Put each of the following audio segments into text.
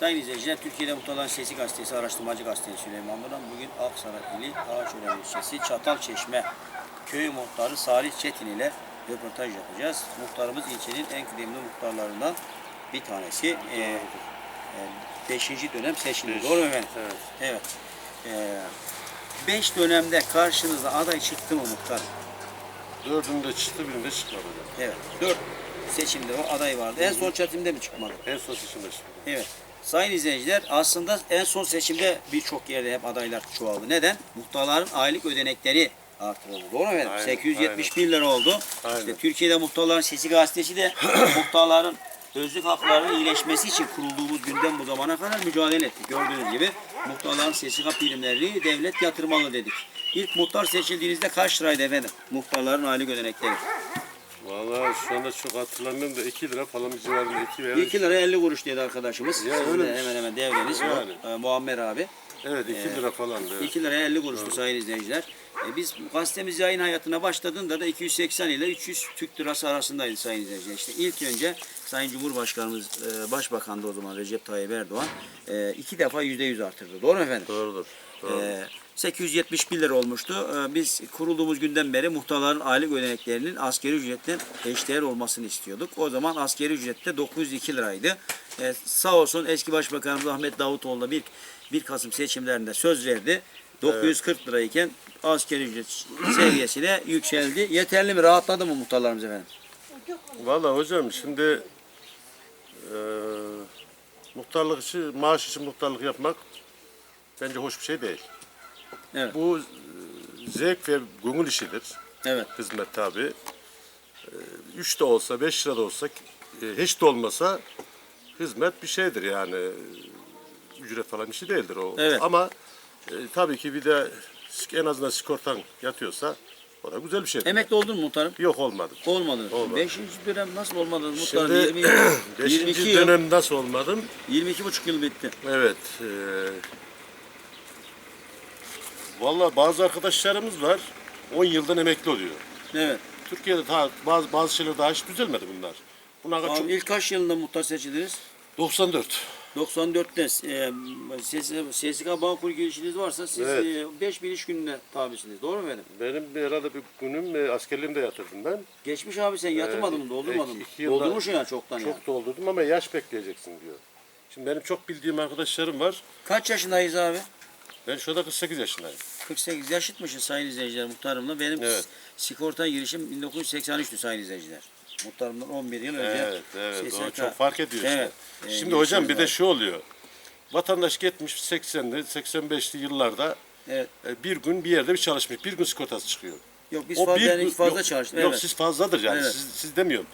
Sayın izleyiciler, Türkiye'de Muhtarların Sesi Gazetesi Araştırmacı Gazetesi Süleyman Duran bugün Aksaray ili Ağaçören ilçesi Çatalçeşme köyü muhtarı Salih Çetin ile röportaj yapacağız. Muhtarımız ilçenin en kıdemli muhtarlarından bir tanesi. Ee, e, beşinci dönem seçildi. Beş. Doğru mu efendim? Evet. Evet. Ee, beş dönemde karşınıza aday çıktı mı muhtar? Dördünde çıktı, birinde çıkmadı. Evet. Dört seçimde o aday vardı. En son seçimde mi çıkmadı? En son seçimde çıktı. Evet. Sayın izleyiciler aslında en son seçimde birçok yerde hep adaylar çoğaldı. Neden? Muhtarların aylık ödenekleri artırıldı. Doğru mu efendim? Aynen, 871 lira oldu. Aynen. İşte Türkiye'de Muhtarların Sesi gazetesi de muhtarların özlük haklarının iyileşmesi için kurulduğumuz günden bu zamana kadar mücadele ettik. Gördüğünüz gibi muhtarların sesi hak primlerini devlet yatırmalı dedik. İlk muhtar seçildiğinizde kaç liraydı efendim? Muhtarların aylık ödenekleri. Vallahi şu anda çok hatırlamıyorum da 2 lira falan bir civarında 2 veya 2 lira 50 kuruş dedi arkadaşımız. Ya Sizin de öyle bir hemen hemen devreniz. Yani. o, e, Muammer abi. Evet 2 lira falandı. Evet. 2 liraya 50 kuruştu sayın izleyiciler. E, biz gazetemiz yayın hayatına başladığında da 280 ile 300 Türk lirası arasındaydı sayın izleyiciler. İşte ilk önce Sayın Cumhurbaşkanımız, e, Başbakan'dı o zaman Recep Tayyip Erdoğan. e, iki defa %100 artırdı. Doğru mu efendim? Doğrudur. Doğru. E, 871 lira olmuştu. E, Biz kurulduğumuz günden beri muhtarların aylık ödeneklerinin askeri ücretle eşdeğer olmasını istiyorduk. O zaman askeri ücrette 902 liraydı. E, Sağ olsun eski Başbakanımız Ahmet Davutoğlu da bir, 1 Kasım seçimlerinde söz verdi. 940 lirayken askeri ücret seviyesine yükseldi. Yeterli mi? Rahatladı mı muhtarlarımız efendim? Vallahi hocam şimdi eee muhtarlık için, maaş için muhtarlık yapmak bence hoş bir şey değil. Evet. Bu e, zevk ve gönül işidir. Evet. Hizmet tabi. 3 de olsa, 5 lira da olsa, e, hiç de olmasa hizmet bir şeydir yani. Ücret falan bir şey değildir o. Evet. Ama e, tabii ki bir de en azından sigortan yatıyorsa o da güzel bir şey. Emekli oldun mu muhtarım? Yok olmadı. Olmadı. Olmadı. Beşinci dönem nasıl olmadı muhtarım? Şimdi 20, 5. 22 yıl, dönem nasıl olmadım? 22 buçuk yıl bitti. Evet. E, Valla bazı arkadaşlarımız var 10 yıldan emekli oluyor. Evet. Türkiye'de daha bazı bazı şeyler daha hiç düzelmedi bunlar. Bunlar Abi çok ilk kaç yılında muhtar seçildiniz? 94. 94'te e, SSK Bağkur girişiniz varsa siz Evet. e, 5000 iş gününe tabisiniz. Doğru mu? Benim bir herhalde bir günüm e, askerliğimde yatırdım ben. Geçmiş abi sen yatırmadın mı? Doldurmadın mı? Doldurmuşsun yani çoktan Çok yani. doldurdum ama yaş bekleyeceksin diyor. Şimdi benim çok bildiğim arkadaşlarım var. Kaç yaşındayız abi? Ben şu anda 48 yaşındayım. 48 yaşıtmışız sayın izleyiciler muhtarımla. Benim Evet. sigorta girişim 1983'tü sayın izleyiciler. Muhtarımdan 11 yıl önce. Evet, evet. O SSK. çok fark ediyor işte. Evet. E, Şimdi hocam bir de girişimiz şu oluyor. Vatandaş gitmiş 80'li, 85'li yıllarda Evet. e, bir gün bir yerde bir çalışmış. Bir gün sigortası çıkıyor. Yok biz fazla, gün- hiç fazla yok, çalıştım. Yok evet. siz fazladır yani. Evet. Siz, siz demiyorum.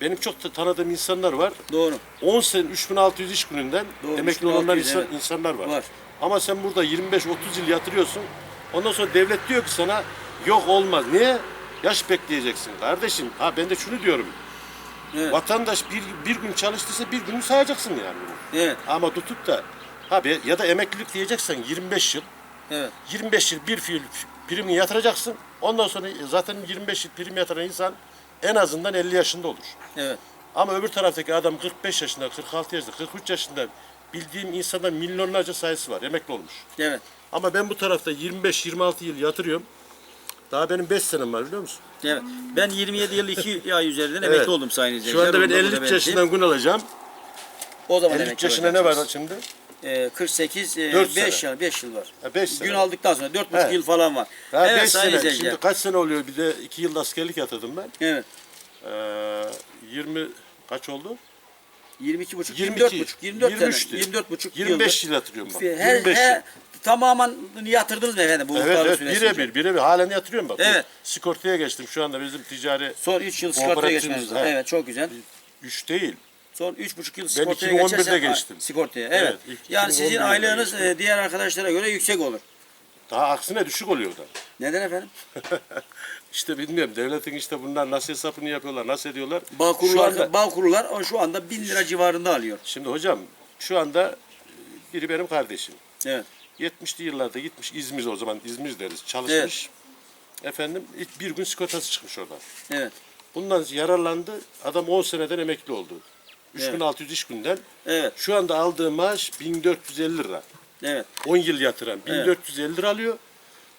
Benim çok da tanıdığım insanlar var. Doğru. 10 sene 3600 iş gününden Doğru, emekli olanlar 3600, insan- evet. insanlar var. Var. Ama sen burada 25-30 yıl yatırıyorsun. Ondan sonra devlet diyor ki sana yok olmaz. Niye? Yaş bekleyeceksin kardeşim. Ha ben de şunu diyorum. Evet. Vatandaş bir, bir gün çalıştıysa bir günü sayacaksın yani. bunu. Evet. Ama tutup da ha be- ya da emeklilik diyeceksen 25 yıl. Evet. 25 yıl bir fiil primini yatıracaksın. Ondan sonra zaten 25 yıl prim yatıran insan en azından 50 yaşında olur. Evet. Ama öbür taraftaki adam 45 yaşında, 46 yaşında, 43 yaşında bildiğim insanların milyonlarca sayısı var. Emekli olmuş. Evet. Ama ben bu tarafta 25-26 yıl yatırıyorum. Daha benim 5 senem var biliyor musun? Evet. Ben 27 yıl 2 ay üzerinden emekli Evet. oldum sayın Şu izleyiciler. anda ben Onu da burada 53 belirteyim. yaşından gün alacağım. O zaman 53 emekli yaşında ne var şimdi? Ee, 48, e, Dört 5 sene. yıl, 5 yıl var. Ha, beş sene Gün aldıktan sonra 4,5 Evet. yıl falan var. Daha evet 5 sayın sene. Şimdi kaç sene oluyor? Bir de 2 yıl askerlik yatırdım ben. Evet. Ee, 20 kaç oldu? 22 buçuk, 22, 24 buçuk, 24 23'tü. sene, 24 buçuk 25 yıl yatırıyorum bak. Her, 25 yıl. her, tamamen yatırdınız mı efendim bu Evet evet birebir birebir halen yatırıyorum bak. Evet. Sigortaya geçtim şu anda bizim ticari Son 3 yıl sigortaya Kooperatifimiz, geçmeniz he. Evet çok güzel. 3 değil. Son 3,5 yıl Ben sigortaya 2011'de geçersen- geçtim. Ha, Sigortaya evet. Evet, ilk yani sizin 2011'de aylığınız e, diğer arkadaşlara göre yüksek olur. Daha aksine düşük oluyor da. Neden efendim? işte bilmiyorum devletin işte bunlar nasıl hesabını yapıyorlar, nasıl ediyorlar. Bağ Şu anda- bağ kurullar o şu anda 1000 lira civarında alıyor. Şimdi hocam şu anda biri benim kardeşim. Evet. 70'li yıllarda gitmiş İzmir o zaman İzmir deriz çalışmış. Efendim ilk bir gün sigortası çıkmış oradan. Evet. Bundan yararlandı. Adam 10 seneden emekli oldu. 3600 iş günden. Evet. Şu anda aldığı maaş 1450 lira. Evet. 10 yıl yatıran Evet. 1450 lira alıyor.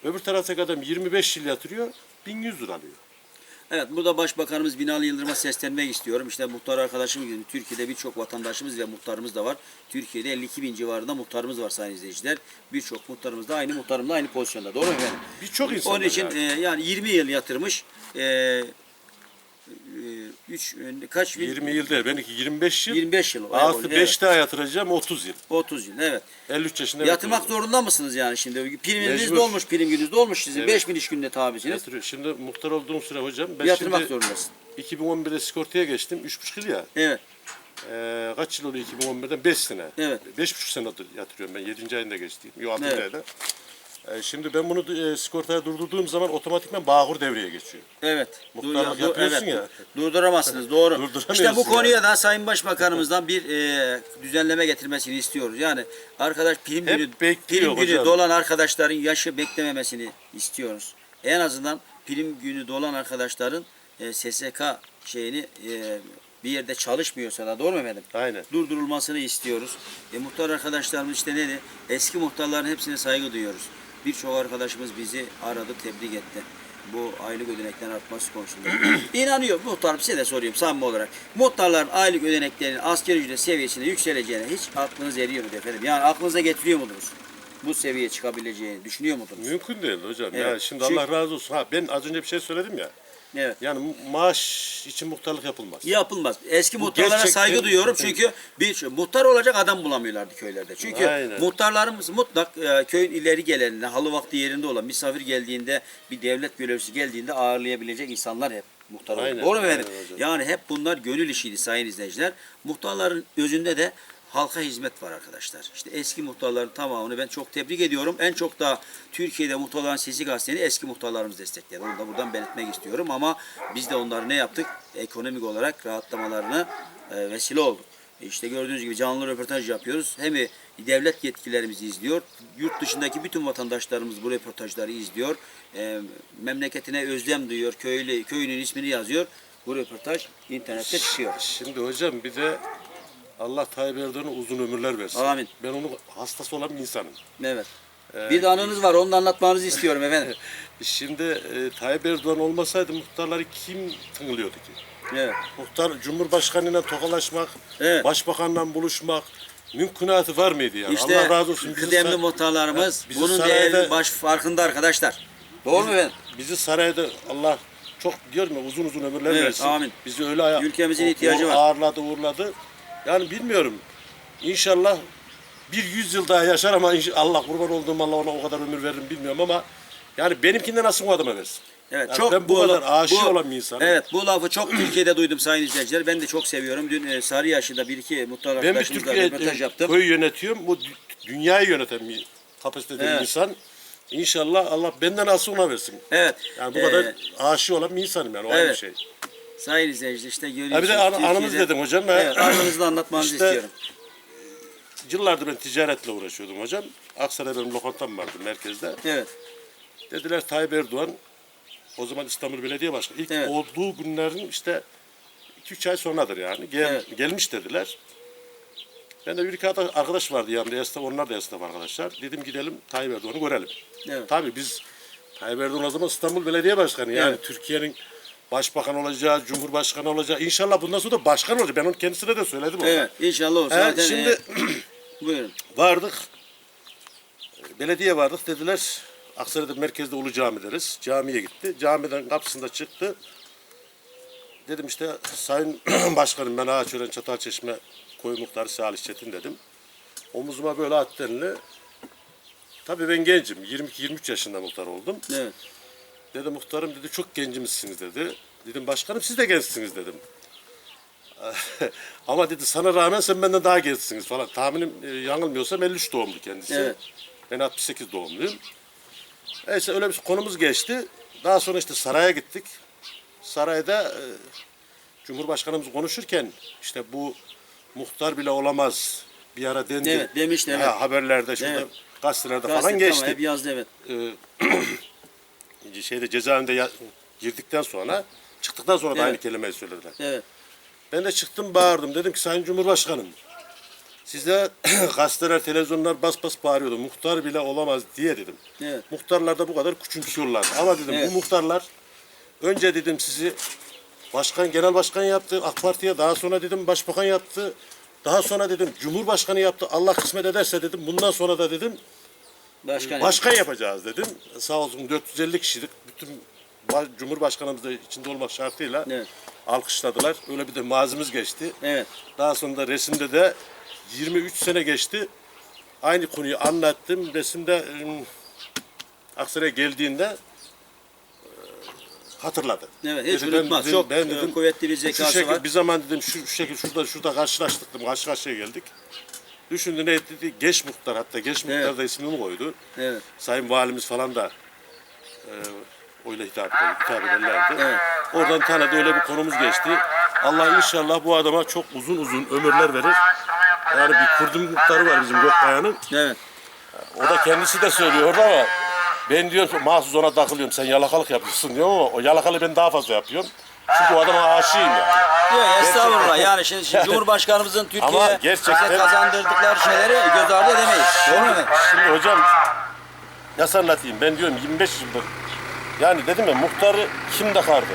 Öbür taraftaki adam 25 yıl yatırıyor 1100 lira alıyor. Evet burada Başbakanımız Binali Yıldırım'a seslenmek istiyorum. İşte muhtar arkadaşım gibi Türkiye'de birçok vatandaşımız ve muhtarımız da var. Türkiye'de 52 bin civarında muhtarımız var sayın izleyiciler. Birçok muhtarımız da aynı muhtarımla aynı pozisyonda. Doğru mu efendim? Birçok insan Onun için yani. e, yani 20 yıl yatırmış. E, e, üç, e, kaç bin? 20 yıl değil. Benimki 25 yıl. 25 yıl. Artı Evet, 5 daha yatıracağım 30 yıl. 30 yıl evet. 53 yaşında Yatırmak yatırıyorum. zorunda mısınız yani şimdi? Priminiz dolmuş, prim gününüz dolmuş sizin. Evet. 5000 iş gününe tabisiniz. Yatırıyor. Şimdi muhtar olduğum süre hocam ben Yatırmak şimdi zorundasın. 2011'de sigortaya geçtim. 3,5 yıl ya. Evet. Ee, kaç yıl oluyor 2011'den? 5 sene. Evet. 5,5 senedir yatırıyorum ben. 7. ayında geçtiğim. Yok 6. Evet. ayda. Ee, şimdi ben bunu e, sigortaya durdurduğum zaman otomatikman Bağkur devreye geçiyor. Evet. Muhtarlık Dur- yapıyorsun evet. ya. Durduramazsınız doğru. Durduramıyorsun işte bu yani. konuya da Sayın Başbakanımızdan bir e, düzenleme getirmesini istiyoruz. Yani arkadaş prim Hep günü bekliyor prim günü hocam. dolan arkadaşların yaşı beklememesini istiyoruz. En azından prim günü dolan arkadaşların e, SSK şeyini e, bir yerde çalışmıyorsa da doğru mu efendim? Aynen. durdurulmasını istiyoruz. E, muhtar arkadaşlarımız işte ne Eski muhtarların hepsine saygı duyuyoruz. Birçok arkadaşımız bizi aradı, tebrik etti. Bu aylık ödeneklerin artması konusunda. İnanıyor muhtarım size de soruyorum samimi olarak. Muhtarların aylık ödeneklerinin asgari ücret seviyesine yükseleceğine hiç aklınız eriyor mu efendim? Yani aklınıza getiriyor musunuz? Bu seviyeye çıkabileceğini düşünüyor musunuz? Mümkün değil hocam. Evet. Ya şimdi Çünkü- Allah razı olsun. Ha ben az önce bir şey söyledim ya. Evet. Yani maaş için muhtarlık yapılmaz. Yapılmaz. Eski Bu muhtarlara gerçekten- saygı duyuyorum çünkü bir muhtar olacak adam bulamıyorlardı köylerde. Çünkü Aynen. muhtarlarımız mutlak e, köyün ileri geleninde, halı vakti yerinde olan misafir geldiğinde, bir devlet görevlisi geldiğinde ağırlayabilecek insanlar hep muhtar oldu. Aynen, Doğru mu efendim? aynen hocam. Yani hep bunlar gönül işiydi sayın izleyiciler. Muhtarların özünde de halka hizmet var arkadaşlar. İşte eski muhtarların tamamını ben çok tebrik ediyorum. En çok da Türkiye'de muhtarların sesi gazeteni eski muhtarlarımız destekledi. Onu da buradan belirtmek istiyorum ama biz de onları ne yaptık? Ekonomik olarak rahatlamalarına e, vesile olduk. İşte gördüğünüz gibi canlı röportaj yapıyoruz. Hem devlet yetkilerimizi izliyor, yurt dışındaki bütün vatandaşlarımız bu röportajları izliyor. E, memleketine özlem duyuyor, köylü, köyünün ismini yazıyor. Bu röportaj internette çıkıyor. Şimdi hocam bir de Allah Tayyip Erdoğan'a uzun ömürler versin. Amin. Ben onun hastası olan bir insanım. Evet. Bir de anınız var, onu da anlatmanızı istiyorum efendim. Şimdi e, Tayyip Erdoğan olmasaydı muhtarları kim tınlıyordu ki? Evet. Muhtar Cumhurbaşkanıyla tokalaşmak, Evet. başbakanla buluşmak mümkünatı var mıydı yani? İşte Allah razı olsun. Bizi, kıdemli muhtarlarımız bizi bunun değerli baş farkında arkadaşlar. Doğru mu efendim? bizi sarayda Allah çok diyorum ya uzun uzun ömürler Evet, versin. amin. Bizi öyle aya- Ülkemizin o- ihtiyacı o- var. Ağırladı, uğurladı. Yani bilmiyorum. İnşallah bir yüz yıl daha yaşar ama Allah kurban olduğum Allah ona o kadar ömür veririm bilmiyorum ama yani benimkinden nasıl o adama versin? Evet Yani çok ben bu kadar aşık bu- olan bir insanım. Evet bu lafı çok Türkiye'de duydum sayın izleyiciler. Ben de çok seviyorum. Dün e, Sarıyaşı'da bir iki muhtar Ben bir arkadaşımızla Türkiye röportaj yaptım. köyü yönetiyorum. Bu dü- dünyayı yöneten bir kapasitede Evet. bir insan. İnşallah Allah benden alsın ona versin. Evet. Yani bu e, kadar aşık olan bir insanım yani o bir evet. şey. Sayın izleyiciler işte görüyorsunuz. Ha bir de an- Türkiye'de- anımız dedim hocam. Ha. Evet anınızı anlatmanızı İşte- istiyorum. Yıllardır ben ticaretle uğraşıyordum hocam. Aksaray'da benim lokantam vardı merkezde. Evet. Dediler Tayyip Erdoğan o zaman İstanbul Belediye Başkanı. İlk Evet. olduğu günlerin işte 2-3 ay sonradır yani. Gel, Evet. Gelmiş dediler. Ben de bir iki arkadaş- arkadaş vardı yanımda esnaf, onlar da esnaf arkadaşlar. Dedim gidelim Tayyip Erdoğan'ı görelim. Evet. Tabii biz Tayyip Erdoğan o zaman İstanbul Belediye Başkanı. Yani Evet. Türkiye'nin başbakan olacağı, cumhurbaşkanı olacağı. İnşallah bundan sonra da başkan olacak. Ben onu kendisine de söyledim. Evet inşallah o He, zaten. şimdi e, buyurun. vardık. Belediye vardık dediler. Aksaray'da merkezde Ulu Cami deriz. Camiye gitti. Camiden kapısında çıktı. Dedim işte Sayın Başkanım ben Ağaçören Çatalçeşme Koyu Muhtarı Salih Çetin dedim. Omuzuma böyle attı elini. Tabii ben gencim. 22-23 yaşında muhtar oldum. Evet. Dedi muhtarım dedi çok gencimsiniz dedi. Dedim başkanım siz de gençsiniz dedim. Ama dedi sana rağmen sen benden daha gençsiniz falan. Tahminim e, yanılmıyorsam 53 doğumlu kendisi. Evet. Ben 68 doğumluyum. Neyse öyle bir konumuz geçti. Daha sonra işte saraya gittik. Sarayda e, Cumhurbaşkanımız konuşurken işte bu muhtar bile olamaz bir ara dendi. Evet, demişti, evet. Ha, haberlerde şurada Evet. gazetelerde Gazete, falan geçti Tamam, hep yazdı evet. e, şeyde cezaevinde ya- girdikten sonra çıktıktan sonra da Evet. aynı kelimeyi söylediler. Evet. Ben de çıktım bağırdım. Dedim ki Sayın Cumhurbaşkanım size gazeteler, televizyonlar bas bas bağırıyordu. Muhtar bile olamaz diye dedim. Evet. Muhtarlar da bu kadar küçümsüyorlar. Ama dedim Evet. bu muhtarlar önce dedim sizi başkan, genel başkan yaptı AK Parti'ye. Daha sonra dedim başbakan yaptı. Daha sonra dedim Cumhurbaşkanı yaptı. Allah kısmet ederse dedim. Bundan sonra da dedim Başkan. başkan yapacağız dedim. Sağ olsun 450 kişilik bütün ba- Cumhurbaşkanımız da içinde olmak şartıyla Evet. alkışladılar. Öyle bir de mazimiz geçti. Evet. Daha sonra da resimde de 23 sene geçti. Aynı konuyu anlattım. Resimde ım, Aksaray'a geldiğinde e, hatırladı. Evet, hiç Dedi, ben unutmaz. dedim- Çok, ben e, kuvvetli bir şu zekası şekil, var. Bir zaman dedim şu, şu şekil şurada şurada karşılaştık dedim. Karşı karşıya geldik. Düşündü ne etti? Geç muhtar hatta geç muhtar Evet. da ismini koydu. Evet. Sayın valimiz falan da e, öyle hitap, hitap ederlerdi. Evet. Oradan tanıdı öyle bir konumuz geçti. Allah inşallah bu adama çok uzun uzun ömürler verir. Yani bir kurdum muhtarı var bizim Gökbaya'nın. Evet. O da kendisi de söylüyordu ama ben diyor mahsus ona takılıyorum. Sen yalakalık yapıyorsun diyor ama o yalakalı ben daha fazla yapıyorum. Çünkü o adama aşığım yani. Yok estağfurullah. Yani şimdi, şimdi Cumhurbaşkanımızın Türkiye'ye gerçekten- bize kazandırdıkları şeyleri göz ardı edemeyiz. Doğru mu efendim? Şimdi hocam nasıl anlatayım? Ben diyorum 25 yıldır yani dedim ya muhtarı kim takardı?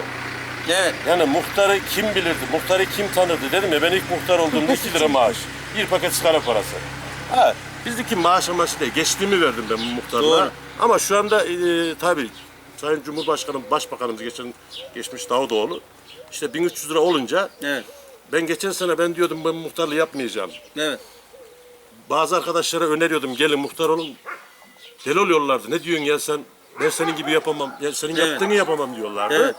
Evet. Yani muhtarı kim bilirdi? Muhtarı kim tanırdı? Dedim ya ben ilk muhtar olduğumda 2 lira maaş. Bir paket sigara parası. Ha, bizdeki maaş amaçlı değil. Geçtiğimi verdim ben bu muhtarlığa. Doğru. Ama şu anda e, tabii Sayın Cumhurbaşkanım, Başbakanımız geçen geçmiş Davutoğlu. İşte 1300 lira olunca Evet. ben geçen sene ben diyordum ben muhtarlığı yapmayacağım. Evet. Bazı arkadaşlara öneriyordum gelin muhtar olun. Deli oluyorlardı. Ne diyorsun ya sen? Ben senin gibi yapamam. Ya senin Evet. yaptığını yapamam diyorlardı. Evet.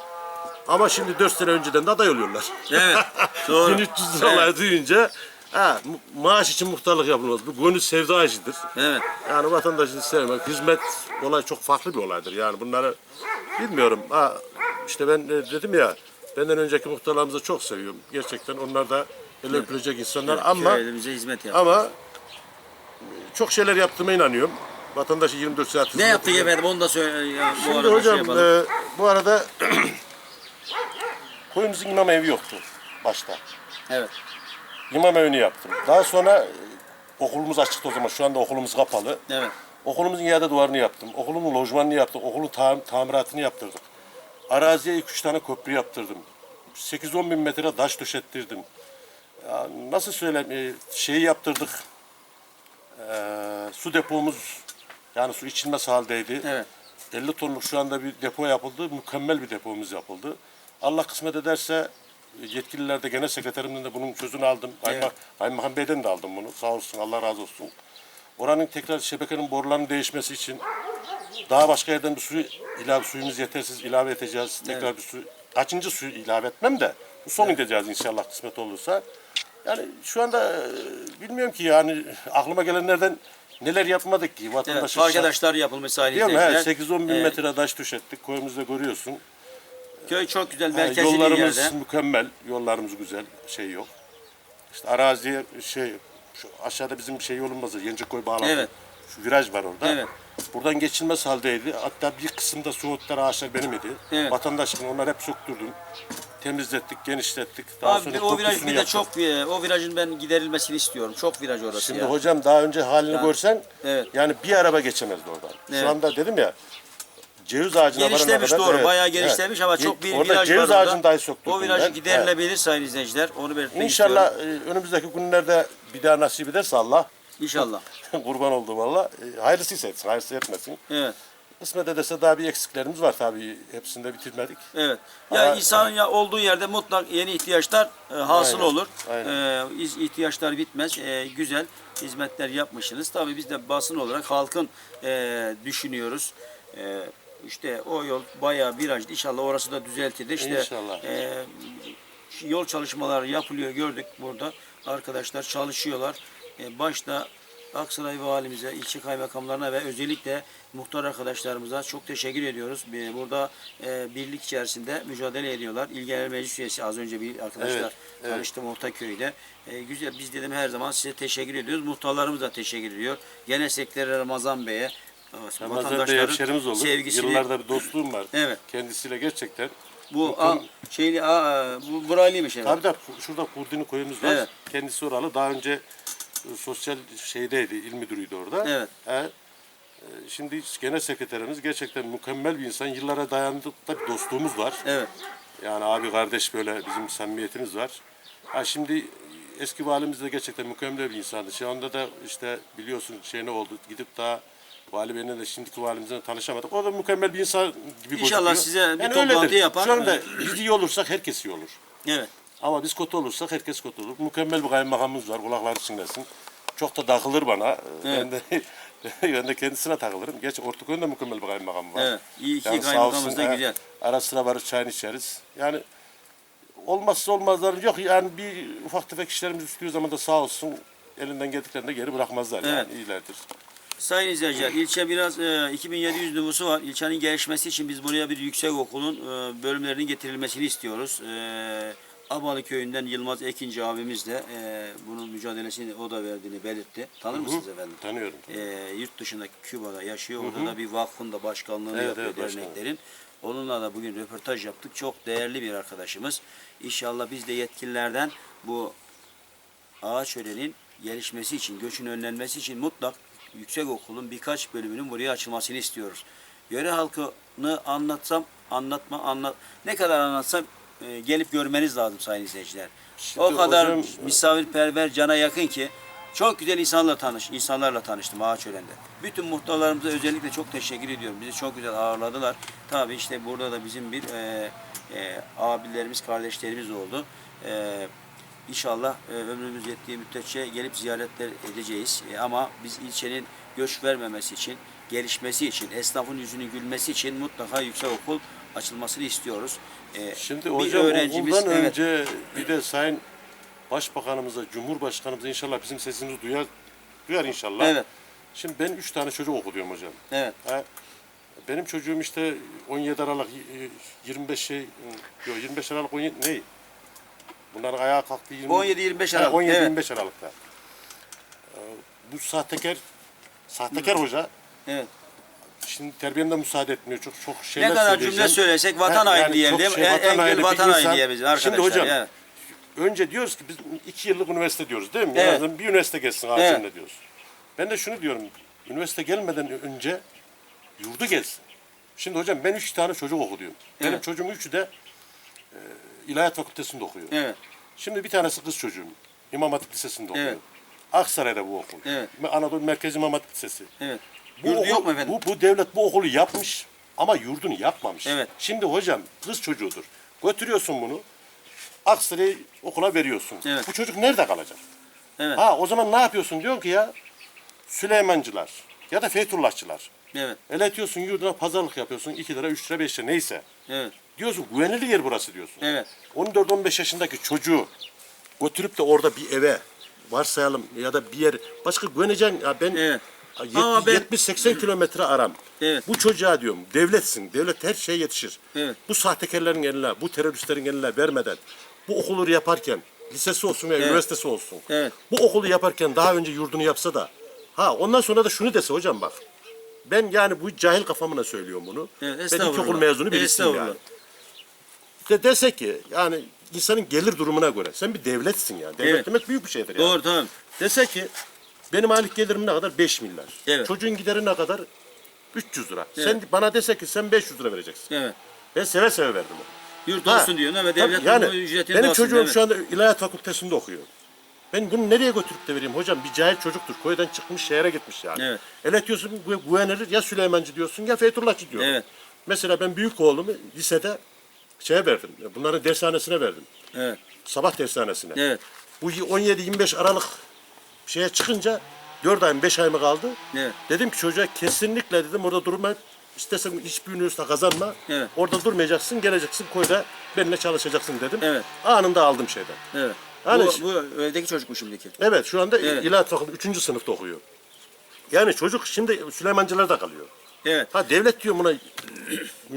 Ama şimdi 4 sene önceden de aday oluyorlar. Evet. Doğru. 1300 liralar duyunca ha, mu- maaş için muhtarlık yapılmaz. Bu gönül sevda işidir. Evet. Yani vatandaşını sevmek, hizmet olay çok farklı bir olaydır. Yani bunları bilmiyorum. Ha, işte ben e, dedim ya benden önceki muhtarlarımızı çok seviyorum. Gerçekten onlar da el öpülecek insanlar ama hizmet yap. ama çok şeyler yaptığıma inanıyorum. Vatandaşı 24 saat Ne hizmet yaptık efendim onu da söyle. ya, bu Şimdi arada şey hocam yapalım. e, bu arada koyumuzun imam evi yoktu başta. Evet. İmam evini yaptım. Daha sonra e, okulumuz açıktı o zaman. Şu anda okulumuz kapalı. Evet. Okulumuzun iade duvarını yaptım. Okulumun lojmanını yaptık. Okulun tam, tamiratını yaptırdık. Araziye 2-3 tane köprü yaptırdım. 8-10 bin metre taş döşettirdim. Ya nasıl söyleyeyim, e, şeyi yaptırdık. E, su depomuz, yani su içilmez haldeydi. Evet. 50 tonluk şu anda bir depo yapıldı. Mükemmel bir depomuz yapıldı. Allah kısmet ederse yetkililer de genel sekreterimden de bunun sözünü aldım. Kaymak, Kaymakam Bey'den de aldım bunu. Sağ olsun Allah razı olsun. Oranın tekrar şebekenin borularının değişmesi için daha başka yerden bir su ilave suyumuz yetersiz ilave edeceğiz. Tekrar bir su kaçıncı su ilave etmem de bu son edeceğiz inşallah kısmet olursa. Yani şu anda e, bilmiyorum ki yani aklıma gelenlerden neler yapmadık ki Evet. vatandaşın Arkadaşlar yapılmış sayın Diyorum he, izleyiciler. 8-10 bin Ee, metre taş döşettik. Koyumuzda görüyorsun. Köy çok güzel merkezi bir yollarımız yerde. mükemmel. Yollarımız güzel. Şey yok. İşte araziye şey şu aşağıda bizim şey yolumuz var. Yencekoy bağlantı. Evet. Şu viraj var orada. Evet. Buradan geçilmez haldeydi. Hatta bir kısımda Suudlar ağaçlar benim idi. Evet. Vatandaşın onlar hep söktürdüm. Temizlettik, genişlettik. Daha Abi sonra bir o viraj bir de çok e, o virajın ben giderilmesini istiyorum. Çok viraj orası Şimdi ya. hocam daha önce halini görsen Evet. yani bir araba geçemezdi oradan. Evet. Şu anda dedim ya ceviz ağacına varana Genişlemiş kadar. doğru. evet, bayağı evet. genişlemiş ama çok bir Orada viraj ceviz var ağacını orada. dahi söktürdüm O viraj ben. giderilebilir sayın izleyiciler. Onu belirtmek İnşallah istiyorum. e, önümüzdeki günlerde bir daha nasip ederse Allah İnşallah. kurban olduğum Allah e, hayırlısıysa etsin, hayırlısı etmesin. Evet. Kısmet ederse daha bir eksiklerimiz var tabii. Hepsini de bitirmedik. Evet. Ya Ama- insanın ya olduğu yerde mutlak yeni ihtiyaçlar e, hasıl Aynen, olur. aynen. E, iz- ihtiyaçlar bitmez. E, güzel hizmetler yapmışsınız. Tabii biz de basın olarak halkın e, düşünüyoruz. E, işte o yol bayağı virajlı. İnşallah orası da düzeltilir. İşte İnşallah. e, yol çalışmaları yapılıyor gördük burada. Arkadaşlar çalışıyorlar. E, başta Aksaray Valimize, ilçe kaymakamlarına ve özellikle muhtar arkadaşlarımıza çok teşekkür ediyoruz. Bir- Burada e, birlik içerisinde mücadele ediyorlar. İl Genel Meclis Üyesi az önce bir arkadaşlar Evet, evet. tanıştım Ortaköy'de. E, güzel biz dedim her zaman size teşekkür ediyoruz. Muhtarlarımız da teşekkür ediyor. Genel Sekreter Ramazan Bey'e e, Ramazan Bey hemşerimiz olur. sevgisini Yıllarda bir dostluğum var. Evet. Kendisiyle gerçekten Bu a, şeyli a, bu buraylıymış evet. Tabii da şurada Kurdini koyumuz var. Evet. Kendisi oralı. Daha önce e, sosyal şeydeydi, il müdürüydü orada. Evet. He. E, Şimdi genel sekreterimiz gerçekten mükemmel bir insan. Yıllara dayandık da bir dostluğumuz var. Evet. Yani abi kardeş böyle bizim samimiyetimiz var. Ha şimdi eski valimiz de gerçekten mükemmel bir insandı. Şu anda da işte biliyorsun şey ne oldu gidip daha vali beyle de şimdiki valimizle tanışamadık. O da mükemmel bir insan gibi İnşallah gözüküyor. size bir öyledir. toplantı yapar. Şu anda biz iyi olursak herkes iyi olur. Evet. Ama biz kötü olursak herkes kötü olur. Mükemmel bir kaymakamımız var. Kulakları çınlasın. Çok da takılır bana. Ben de ben de kendisine takılırım. Gerçi Ortaköy'ün mükemmel bir kaymakam var. Evet. İyi iki Yani kaymakamımız da güzel. Ara sıra varır çayını içeriz. Yani olmazsa olmazlar yok. Yani bir ufak tefek işlerimiz üstüyor zaman da sağ olsun elinden geldiklerinde geri bırakmazlar. Evet. Yani iyilerdir. Sayın izleyiciler, ilçe biraz e, 2700 nüfusu var. İlçenin gelişmesi için biz buraya bir yüksek okulun e, bölümlerinin getirilmesini istiyoruz. E, Abalı köyünden Yılmaz Ekinci abimiz de e, bunun mücadelesini o da verdiğini belirtti. Tanır mısınız efendim? Tanıyorum. E, yurt dışındaki Küba'da yaşıyor. Orada da bir vakfın da başkanlığını Evet, yapıyor evet, başkanım. derneklerin. Onunla da bugün röportaj yaptık. Çok değerli bir arkadaşımız. İnşallah biz de yetkililerden bu Ağaçören'in gelişmesi için, göçün önlenmesi için mutlak yüksek okulun birkaç bölümünün buraya açılmasını istiyoruz. Yöre halkını anlatsam, anlatma, anlat ne kadar anlatsam e, gelip görmeniz lazım sayın izleyiciler. Şimdi o kadar hocam- misafirperver, cana yakın ki çok güzel insanlarla tanış, insanlarla tanıştım Ağaçören'de. Bütün muhtarlarımıza özellikle çok teşekkür ediyorum. Bizi çok güzel ağırladılar. Tabii işte burada da bizim bir e, e, abilerimiz, kardeşlerimiz oldu. E, İnşallah e, ömrümüz yettiği müddetçe gelip ziyaretler edeceğiz. E, ama biz ilçenin göç vermemesi için, gelişmesi için, esnafın yüzünün gülmesi için mutlaka yüksek okul açılmasını istiyoruz. E, Şimdi bir hocam öğrencimiz- okuldan evet, önce bir de Sayın Başbakanımıza, Cumhurbaşkanımıza inşallah bizim sesimizi duyar, duyar inşallah. Evet, Şimdi ben üç tane çocuk okutuyorum hocam. evet, Ha, benim çocuğum işte 17 Aralık y- 25 şey yok 25 Aralık 17 ne? Bunların ayağa kalktı 20 17-25 Ha, Aralık. 17 evet. 25 Aralık'ta. Ee, bu sahtekar sahtekar hoca evet. şimdi terbiyemde müsaade etmiyor. Çok çok şeyler Ne kadar söyleyeceğim. cümle söylesek vatan Ha, haini yani diyelim. çok şey, en, vatan haini güzel bir vatan haini insan. diyebiliriz arkadaşlar. Şimdi hocam evet. önce diyoruz ki biz iki yıllık üniversite diyoruz değil mi? Evet. En azından bir üniversite geçsin Evet. ağacında diyoruz. Ben de şunu diyorum. Üniversite gelmeden önce yurdu gelsin. Şimdi hocam ben üç tane çocuk okuyorum. Benim Evet. çocuğum üçü de e, İlahiyat Fakültesi'nde okuyor. Evet, Şimdi bir tanesi kız çocuğum. İmam Hatip Lisesi'nde okuyor. Evet. Aksaray'da bu okul. Evet. Anadolu Merkez İmam Hatip Lisesi. evet. Bu Yurdu okul- yok mu efendim? Bu, bu devlet bu okulu yapmış ama yurdunu yapmamış. Evet. Şimdi hocam kız çocuğudur. Götürüyorsun bunu. Aksaray'ı okula veriyorsun. Evet. Bu çocuk nerede kalacak? Evet, Ha o zaman ne yapıyorsun? Diyorsun ki ya Süleymancılar ya da Feytullahçılar. evet, Eletiyorsun yurduna pazarlık yapıyorsun. 2 lira, 3 lira, 5 lira neyse. evet, Diyorsun güvenilir yer burası diyorsun. evet. 14-15 yaşındaki çocuğu götürüp de orada bir eve varsayalım ya da bir yer başka güveneceksin ya ben Evet. yet- Ama ben- 70-80 kilometre aram. Evet. Bu çocuğa diyorum devletsin. Devlet her şeye yetişir. Evet. Bu sahtekarların eline, bu teröristlerin eline vermeden bu okulu yaparken lisesi olsun veya üniversitesi olsun. Evet. Bu okulu yaparken daha önce yurdunu yapsa da ha ondan sonra da şunu dese hocam bak. Ben yani bu cahil kafamına söylüyorum bunu. Evet, ben iki okul mezunu birisiyim Estağfurullah. Yani. De dese ki yani insanın gelir durumuna göre sen bir devletsin ya. Devlet Evet. demek büyük bir şeydir yani. Doğru, tamam. Dese ki benim aylık gelirim ne kadar? 5 milyar. Evet. Çocuğun gideri ne kadar? 300 lira. Sen bana dese ki sen 500 lira vereceksin. Evet. Ben seve seve verdim onu. Yurt Ha, olsun diyorsun evet tabii devlet yani bunun ücretini benim çocuğum evet. şu anda İlahiyat Fakültesi'nde okuyor. Ben bunu nereye götürüp de vereyim hocam? Bir cahil çocuktur. Köyden çıkmış şehre gitmiş yani. Evet. Ele diyorsun gü- güvenilir ya Süleymancı diyorsun ya Feytullahçı diyorsun. Evet. Mesela ben büyük oğlumu lisede şeye verdim. Bunların dershanesine verdim. Evet, Sabah dershanesine. evet, Bu 17-25 Aralık şeye çıkınca 4 ay mı 5 ay mı kaldı? Evet. Dedim ki çocuğa kesinlikle dedim orada durma. İstersen hiçbir üniversite kazanma. Evet. Orada durmayacaksın, geleceksin koyda benimle çalışacaksın dedim. Evet. Anında aldım şeyden. evet. Yani bu, bu evdeki çocuk mu şimdiki? Evet şu anda Evet. İlahiyat Fakültesi 3. sınıfta okuyor. Yani çocuk şimdi Süleymancılar'da kalıyor. Evet. Ha devlet diyor buna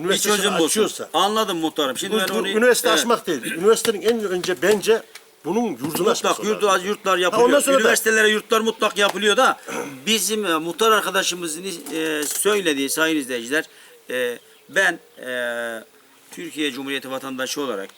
bulsun. açıyorsa. Anladım muhtarım. Şimdi Bu, ben bu onu... üniversite Evet. açmak değil. Üniversitenin en önce bence bunun yurdunu Mutlak yurdu, yurtlar yapılıyor. ondan sonra da- Üniversitelere yurtlar mutlak yapılıyor da bizim e, muhtar arkadaşımızın e, söylediği sayın izleyiciler e, ben e, Türkiye Cumhuriyeti vatandaşı olarak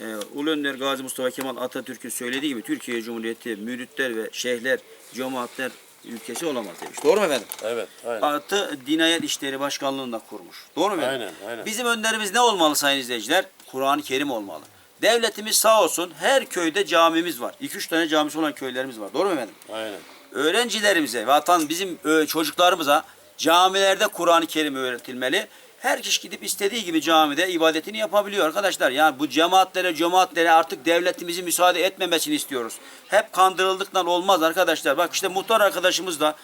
e, Ulu Önder Gazi Mustafa Kemal Atatürk'ün söylediği gibi Türkiye Cumhuriyeti müritler ve şeyhler, cemaatler ülkesi olamaz demiş. Doğru mu efendim? Evet, aynen. Artı Dinayet İşleri Başkanlığı'nda kurmuş. Doğru mu efendim? Aynen, aynen. Bizim önderimiz ne olmalı sayın izleyiciler? Kur'an-ı Kerim olmalı. Devletimiz sağ olsun her köyde camimiz var. 2-3 tane camisi olan köylerimiz var. Doğru mu efendim? Aynen. öğrencilerimize, vatan bizim çocuklarımıza camilerde Kur'an-ı Kerim öğretilmeli. Her kişi gidip istediği gibi camide ibadetini yapabiliyor arkadaşlar. Yani bu cemaatlere, cemaatlere artık devletimizin müsaade etmemesini istiyoruz. Hep kandırıldıktan olmaz arkadaşlar. Bak işte muhtar arkadaşımız da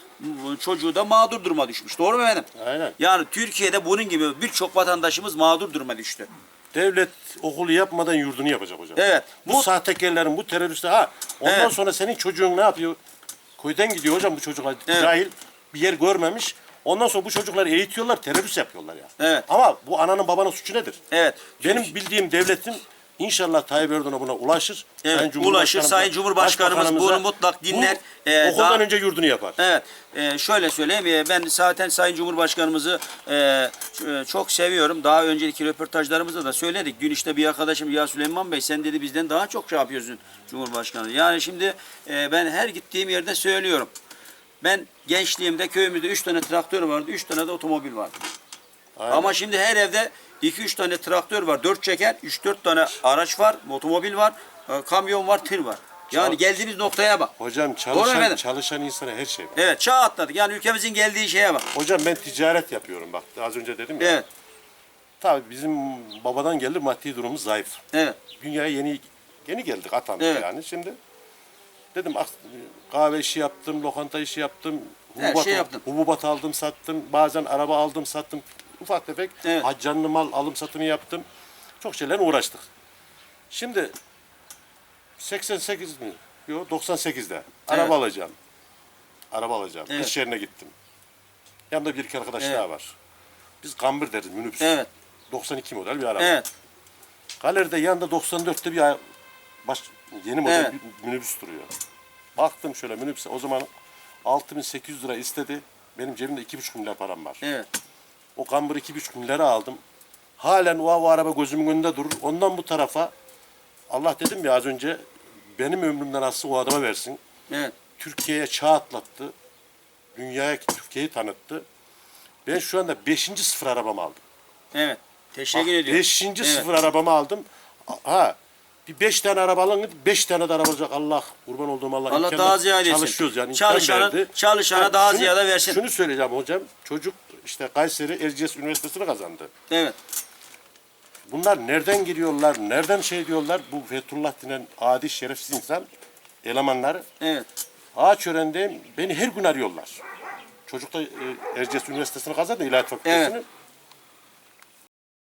çocuğu da mağdur duruma düşmüş. Doğru mu efendim? Aynen. Yani Türkiye'de bunun gibi birçok vatandaşımız mağdur duruma düştü. Devlet okulu yapmadan yurdunu yapacak hocam. Evet. Bu, Bu- sahtekarların, bu teröristler ha ondan Evet. sonra senin çocuğun ne yapıyor? Köyden gidiyor hocam bu çocuklar Evet. cahil bir yer görmemiş. Ondan sonra bu çocukları eğitiyorlar, terörist yapıyorlar ya. Evet. Ama bu ananın babanın suçu nedir? Evet. Benim bildiğim devletin inşallah Tayyip Erdoğan'a buna ulaşır. Evet, Sayın ulaşır. Sayın Cumhurbaşkanımız bunu mutlak dinler. Bu, Ee, okuldan daha- önce yurdunu yapar. Evet, e, şöyle söyleyeyim. e, Ben zaten Sayın Cumhurbaşkanımızı e, e, çok seviyorum. Daha önceki röportajlarımızda da söyledik. Dün işte bir arkadaşım ya Süleyman Bey sen dedi bizden daha çok şey yapıyorsun Cumhurbaşkanı. Yani şimdi e, ben her gittiğim yerde söylüyorum. Ben gençliğimde köyümüzde 3 tane traktör vardı, 3 tane de otomobil vardı. Aynen. Ama şimdi her evde 2-3 tane traktör var, 4 çeker, 3-4 tane araç var, otomobil var, e, kamyon var, tır var. Yani Çal- geldiğimiz noktaya bak. Hocam çalışan, çalışan insana her şey var. Evet çağ atladık. Yani ülkemizin geldiği şeye bak. Hocam ben ticaret yapıyorum bak az önce dedim ya. Evet, Tabii bizim babadan geldi maddi durumumuz zayıf. evet. Dünyaya yeni yeni geldik atandık Evet. yani şimdi. Dedim ah, kahve işi yaptım, lokanta işi yaptım. Her hububat, şey yaptın. Hububat aldım sattım. Bazen araba aldım sattım. Ufak tefek Evet. haccanlı mal alım satımı yaptım. Çok şeylerle uğraştık. Şimdi 88 mi? Yok 98'de araba alacağım. Araba alacağım. Evet. İş yerine gittim. Yanımda bir iki arkadaş Evet. daha var. Biz kambır deriz minibüs. Evet. 92 model bir araba. Evet. Galeride yanında 94'te bir baş, yeni model Evet. bir minibüs duruyor. Baktım şöyle minibüse o zaman 6800 lira istedi. Benim cebimde 2,5 milyar param var. Evet. O kambırı 2,5 milyara aldım. Halen o, o araba gözümün önünde durur. Ondan bu tarafa Allah dedim ya az önce benim ömrümden aslı o adama versin. Evet. Türkiye'ye çağ atlattı. Dünyaya Türkiye'yi tanıttı. Ben şu anda 5. sıfır arabamı aldım. Evet. Teşekkür ediyorum. Beşinci Evet. sıfır arabamı aldım. Ha bir beş tane araba alın, beş tane de araba alacak. Allah kurban olduğum Allah. Allah daha ziyade etsin. Çalışıyoruz yani. imkan Çalışana- verdi. çalışana daha şunu- ziyade versin. Şunu söyleyeceğim hocam. Çocuk işte Kayseri Erciyes Üniversitesi'ni kazandı. Evet. Bunlar nereden giriyorlar, nereden şey diyorlar? Bu Fethullah denen adi şerefsiz insan elemanları Evet. Ağaçören'de beni her gün arıyorlar. Çocuk da e, Erciyes Üniversitesi'ni kazandı, İlahiyat Fakültesini. Evet.